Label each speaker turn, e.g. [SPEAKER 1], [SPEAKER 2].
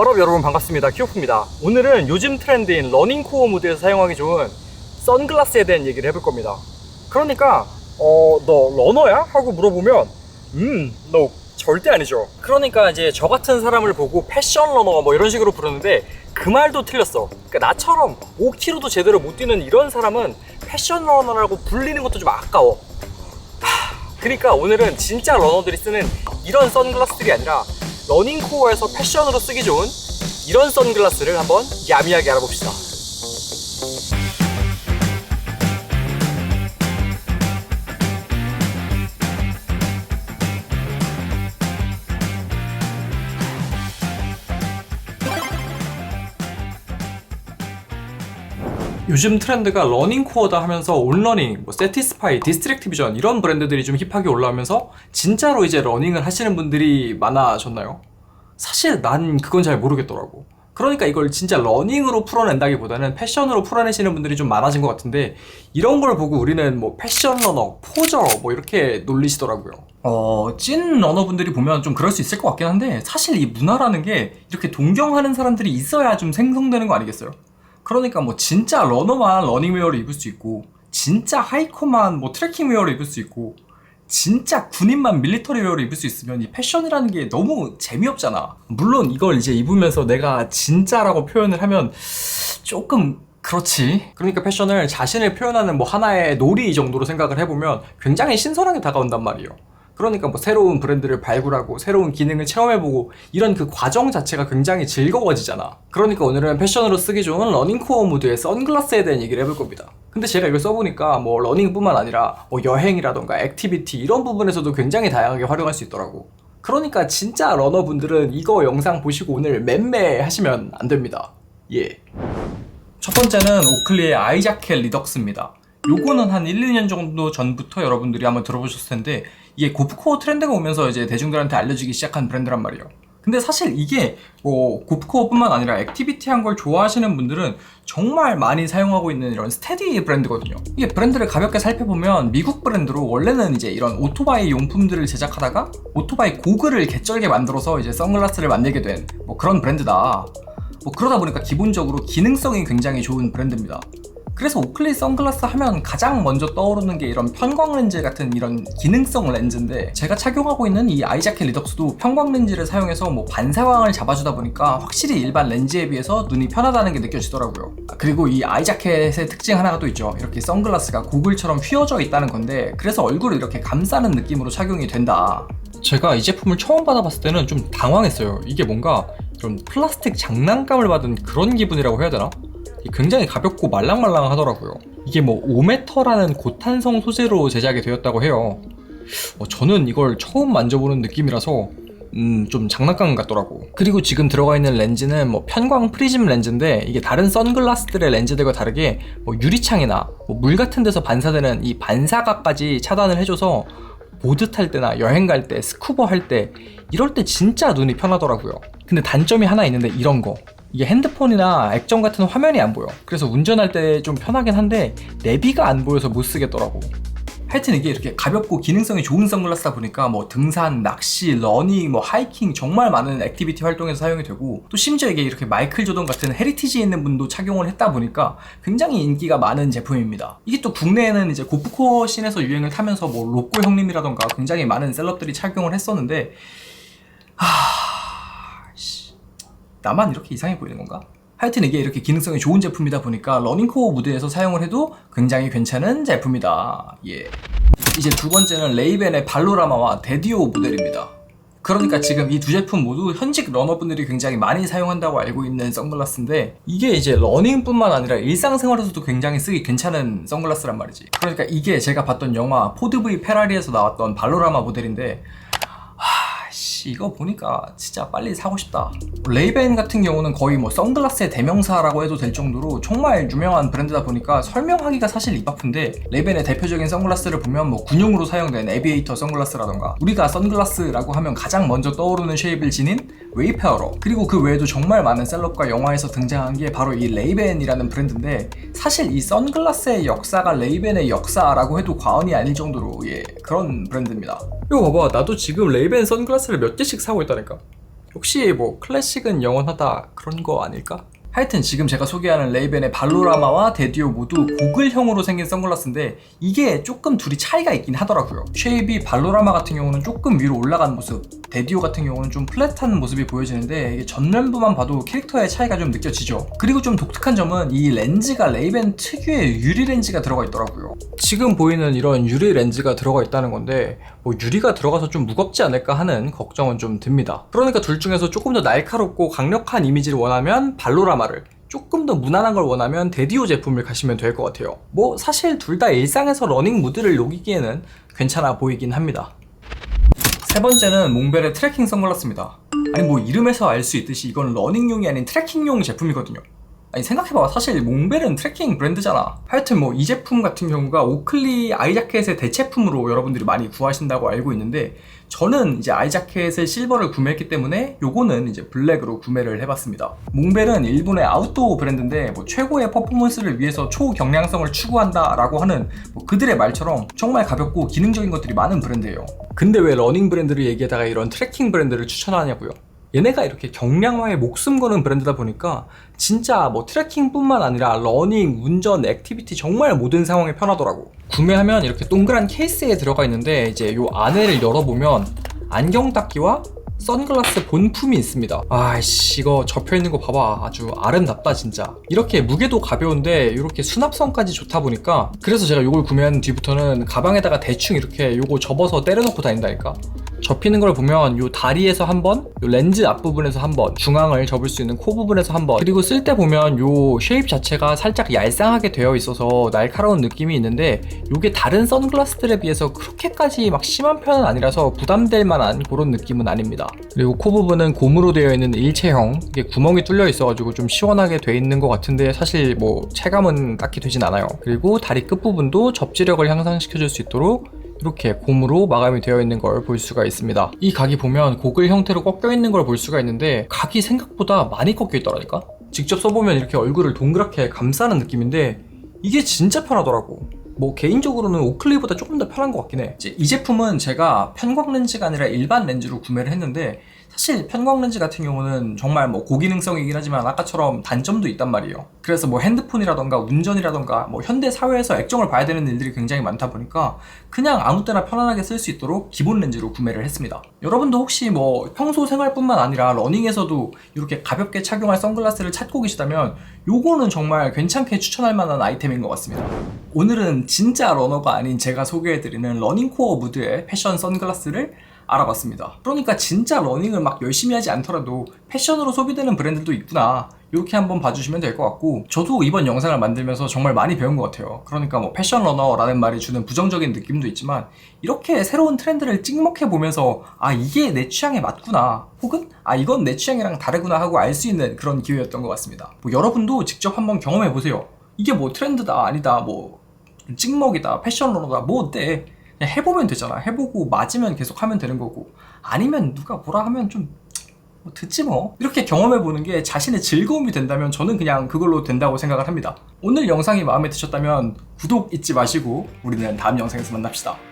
[SPEAKER 1] 워럽 여러분 반갑습니다. 키오프입니다. 오늘은 요즘 트렌드인 러닝 코어 무드에서 사용하기 좋은 선글라스에 대한 얘기를 해볼 겁니다. 그러니까 어, 너 러너야? 하고 물어보면 음, 너 절대 아니죠. 그러니까 이제 저 같은 사람을 보고 패션 러너가 뭐 이런 식으로 부르는데 그 말도 틀렸어. 그러니까 나처럼 5km도 제대로 못 뛰는 이런 사람은 패션 러너라고 불리는 것도 좀 아까워. 그러니까 오늘은 진짜 러너들이 쓰는 이런 선글라스들이 아니라 러닝 코어에서 패션으로 쓰기 좋은 이런 선글라스를 한번 야미하게 알아봅시다. 요즘 트렌드가 러닝 코어다 하면서 온러닝, 뭐 세티스파이, 디스트랙티비전 이런 브랜드들이 좀 힙하게 올라오면서 진짜로 이제 러닝을 하시는 분들이 많아졌나요? 사실 난 그건 잘 모르겠더라고. 그러니까 이걸 진짜 러닝으로 풀어낸다기보다는 패션으로 풀어내시는 분들이 좀 많아진 것 같은데 이런 걸 보고 우리는 뭐 패션 러너, 포저 뭐 이렇게 놀리시더라고요. 어, 찐 러너분들이 보면 좀 그럴 수 있을 것 같긴 한데 사실 이 문화라는 게 이렇게 동경하는 사람들이 있어야 좀 생성되는 거 아니겠어요? 그러니까 뭐 진짜 러너만 러닝웨어를 입을 수 있고 진짜 하이커만 뭐 트레킹웨어를 입을 수 있고 진짜 군인만 밀리터리웨어를 입을 수 있으면 이 패션이라는 게 너무 재미없잖아. 물론 이걸 이제 입으면서 내가 진짜라고 표현을 하면 조금 그렇지. 그러니까 패션을 자신을 표현하는 뭐 하나의 놀이 정도로 생각을 해보면 굉장히 신선하게 다가온단 말이에요. 그러니까 뭐 새로운 브랜드를 발굴하고 새로운 기능을 체험해보고 이런 그 과정 자체가 굉장히 즐거워지잖아. 그러니까 오늘은 패션으로 쓰기 좋은 러닝코어 무드의 선글라스에 대한 얘기를 해볼 겁니다. 근데 제가 이걸 써보니까 뭐 러닝뿐만 아니라 뭐 여행이라던가 액티비티 이런 부분에서도 굉장히 다양하게 활용할 수 있더라고. 그러니까 진짜 러너분들은 이거 영상 보시고 오늘 맴매 하시면 안 됩니다. 예. 첫 번째는 오클리의 아이자켓 리덕스입니다. 요거는 한 1, 2년 정도 전부터 여러분들이 한번 들어보셨을 텐데 이게 고프코어 트렌드가 오면서 이제 대중들한테 알려지기 시작한 브랜드란 말이에요. 근데 사실 이게 뭐 고프코어뿐만 아니라 액티비티한 걸 좋아하시는 분들은 정말 많이 사용하고 있는 이런 스테디 브랜드거든요. 이게 브랜드를 가볍게 살펴보면 미국 브랜드로 원래는 이제 이런 오토바이 용품들을 제작하다가 오토바이 고글을 개쩔게 만들어서 이제 선글라스를 만들게 된 뭐 그런 브랜드다. 뭐 그러다 보니까 기본적으로 기능성이 굉장히 좋은 브랜드입니다. 그래서 오클리 선글라스 하면 가장 먼저 떠오르는 게 이런 편광 렌즈 같은 이런 기능성 렌즈인데 제가 착용하고 있는 이 아이자켓 리덕스도 편광 렌즈를 사용해서 뭐 반사광을 잡아주다 보니까 확실히 일반 렌즈에 비해서 눈이 편하다는 게 느껴지더라고요. 아, 그리고 이 아이자켓의 특징 하나가 또 있죠. 이렇게 선글라스가 고글처럼 휘어져 있다는 건데 그래서 얼굴을 이렇게 감싸는 느낌으로 착용이 된다. 제가 이 제품을 처음 받아봤을 때는 좀 당황했어요. 이게 뭔가 좀 플라스틱 장난감을 받은 그런 기분이라고 해야 되나? 굉장히 가볍고 말랑말랑 하더라고요. 이게 뭐 5m라는 고탄성 소재로 제작이 되었다고 해요. 어, 저는 이걸 처음 만져보는 느낌이라서 음, 좀 장난감 같더라고. 그리고 지금 들어가 있는 렌즈는 뭐 편광 프리즘 렌즈인데 이게 다른 선글라스들의 렌즈들과 다르게 뭐 유리창이나 뭐 물 같은 데서 반사되는 이 반사각까지 차단을 해줘서 보드 탈 때나 여행 갈 때, 스쿠버 할 때 이럴 때 진짜 눈이 편하더라고요. 근데 단점이 하나 있는데 이런 거. 이게 핸드폰이나 액정 같은 화면이 안 보여. 그래서 운전할 때 좀 편하긴 한데 내비가 안 보여서 못 쓰겠더라고. 하여튼 이게 이렇게 가볍고 기능성이 좋은 선글라스다 보니까 뭐 등산, 낚시, 러닝, 뭐 하이킹 정말 많은 액티비티 활동에서 사용이 되고 또 심지어 이게 이렇게 마이클 조던 같은 헤리티지에 있는 분도 착용을 했다 보니까 굉장히 인기가 많은 제품입니다. 이게 또 국내에는 이제 고프코어 씬에서 유행을 타면서 뭐 로꼬 형님이라던가 굉장히 많은 셀럽들이 착용을 했었는데 하... 씨... 나만 이렇게 이상해 보이는 건가? 하여튼 이게 이렇게 기능성이 좋은 제품이다 보니까 러닝코어 무드에서 사용을 해도 굉장히 괜찮은 제품이다. 예. 이제 두 번째는 레이벤의 발로라마와 데디오 모델입니다. 그러니까 지금 이 두 제품 모두 현직 러너분들이 굉장히 많이 사용한다고 알고 있는 선글라스인데 이게 이제 러닝뿐만 아니라 일상생활에서도 굉장히 쓰기 괜찮은 선글라스란 말이지. 그러니까 이게 제가 봤던 영화 포드브이 페라리에서 나왔던 발로라마 모델인데 씨 이거 보니까 진짜 빨리 사고 싶다. 레이벤 같은 경우는 거의 뭐 선글라스의 대명사라고 해도 될 정도로 정말 유명한 브랜드다 보니까 설명하기가 사실 입 아픈데 레이벤의 대표적인 선글라스를 보면 뭐 군용으로 사용된 에비에이터 선글라스라던가 우리가 선글라스라고 하면 가장 먼저 떠오르는 쉐입을 지닌 웨이페어러 그리고 그 외에도 정말 많은 셀럽과 영화에서 등장한 게 바로 이 레이벤이라는 브랜드인데 사실 이 선글라스의 역사가 레이벤의 역사라고 해도 과언이 아닐 정도로 예 그런 브랜드입니다. 이거 봐봐. 나도 지금 레이벤 선글라스를 몇 개씩 사고 있다니까. 혹시 뭐 클래식은 영원하다 그런 거 아닐까? 하여튼 지금 제가 소개하는 레이벤의 발로라마와 데디오 모두 고글형으로 생긴 선글라스인데 이게 조금 둘이 차이가 있긴 하더라고요. 쉐입이 발로라마 같은 경우는 조금 위로 올라간 모습 데디오 같은 경우는 좀 플랫한 모습이 보여지는데 전면부만 봐도 캐릭터의 차이가 좀 느껴지죠 그리고 좀 독특한 점은 이 렌즈가 레이벤 특유의 유리 렌즈가 들어가 있더라고요 지금 보이는 이런 유리 렌즈가 들어가 있다는 건데 뭐 유리가 들어가서 좀 무겁지 않을까 하는 걱정은 좀 듭니다 그러니까 둘 중에서 조금 더 날카롭고 강력한 이미지를 원하면 발로라마를 조금 더 무난한 걸 원하면 데디오 제품을 가시면 될 것 같아요. 뭐 사실 둘 다 일상에서 러닝 무드를 녹이기에는 괜찮아 보이긴 합니다. 세 번째는 몽벨의 트래킹 선글라스입니다. 아니 뭐 이름에서 알 수 있듯이 이건 러닝용이 아닌 트래킹용 제품이거든요. 아니 생각해봐. 사실 몽벨은 트래킹 브랜드잖아. 하여튼 뭐 이 제품 같은 경우가 오클리 아이자켓의 대체품으로 여러분들이 많이 구하신다고 알고 있는데 저는 이제 아이자켓의 실버를 구매했기 때문에 요거는 이제 블랙으로 구매를 해봤습니다. 몽벨은 일본의 아웃도어 브랜드인데 뭐 최고의 퍼포먼스를 위해서 초경량성을 추구한다 라고 하는 뭐 그들의 말처럼 정말 가볍고 기능적인 것들이 많은 브랜드예요. 근데 왜 러닝 브랜드를 얘기하다가 이런 트래킹 브랜드를 추천하냐고요 얘네가 이렇게 경량화에 목숨 거는 브랜드다 보니까 진짜 뭐 트래킹뿐만 아니라 러닝, 운전, 액티비티 정말 모든 상황에 편하더라고. 구매하면 이렇게 동그란 케이스에 들어가 있는데 이제 요 안에를 열어보면 안경 닦기와 선글라스 본품이 있습니다. 아이씨 이거 접혀 있는 거 봐봐 아주 아름답다 진짜. 이렇게 무게도 가벼운데 이렇게 수납성까지 좋다 보니까 그래서 제가 이걸 구매한 뒤부터는 가방에다가 대충 이렇게 요거 접어서 때려놓고 다닌다니까. 접히는 걸 보면 요 다리에서 한 번, 요 렌즈 앞부분에서 한 번, 중앙을 접을 수 있는 코 부분에서 한 번, 그리고 쓸 때 보면 요 쉐입 자체가 살짝 얄쌍하게 되어 있어서 날카로운 느낌이 있는데 요게 다른 선글라스들에 비해서 그렇게까지 막 심한 편은 아니라서 부담될 만한 그런 느낌은 아닙니다. 그리고 코 부분은 고무로 되어 있는 일체형, 이게 구멍이 뚫려 있어가지고 좀 시원하게 돼 있는 것 같은데 사실 뭐 체감은 딱히 되진 않아요. 그리고 다리 끝 부분도 접지력을 향상시켜줄 수 있도록 이렇게 고무로 마감이 되어 있는 걸 볼 수가 있습니다. 이 각이 보면 고글 형태로 꺾여 있는 걸 볼 수가 있는데 각이 생각보다 많이 꺾여 있더라니까? 직접 써보면 이렇게 얼굴을 동그랗게 감싸는 느낌인데 이게 진짜 편하더라고. 뭐 개인적으로는 오클리보다 조금 더 편한 것 같긴 해. 이제 이 제품은 제가 편광 렌즈가 아니라 일반 렌즈로 구매를 했는데 사실 편광 렌즈 같은 경우는 정말 뭐 고기능성이긴 하지만 아까처럼 단점도 있단 말이에요. 그래서 뭐 핸드폰이라던가 운전이라던가 뭐 현대 사회에서 액정을 봐야 되는 일들이 굉장히 많다 보니까 그냥 아무 때나 편안하게 쓸 수 있도록 기본 렌즈로 구매를 했습니다. 여러분도 혹시 뭐 평소 생활뿐만 아니라 러닝에서도 이렇게 가볍게 착용할 선글라스를 찾고 계시다면 요거는 정말 괜찮게 추천할 만한 아이템인 것 같습니다. 오늘은 진짜 러너가 아닌 제가 소개해드리는 러닝코어 무드의 패션 선글라스를 알아봤습니다. 그러니까 진짜 러닝을 막 열심히 하지 않더라도 패션으로 소비되는 브랜드도 있구나. 이렇게 한번 봐주시면 될 것 같고 저도 이번 영상을 만들면서 정말 많이 배운 것 같아요. 그러니까 뭐 패션 러너라는 말이 주는 부정적인 느낌도 있지만 이렇게 새로운 트렌드를 찍먹해 보면서 아 이게 내 취향에 맞구나 혹은 아 이건 내 취향이랑 다르구나 하고 알 수 있는 그런 기회였던 것 같습니다. 뭐 여러분도 직접 한번 경험해 보세요. 이게 뭐 트렌드다 아니다 뭐 찍먹이다 패션 러너다 뭐 어때 그냥 해보면 되잖아. 해보고 맞으면 계속 하면 되는 거고 아니면 누가 뭐라 하면 좀 뭐 듣지 뭐. 이렇게 경험해보는 게 자신의 즐거움이 된다면 저는 그냥 그걸로 된다고 생각을 합니다. 오늘 영상이 마음에 드셨다면 구독 잊지 마시고 우리는 다음 영상에서 만납시다.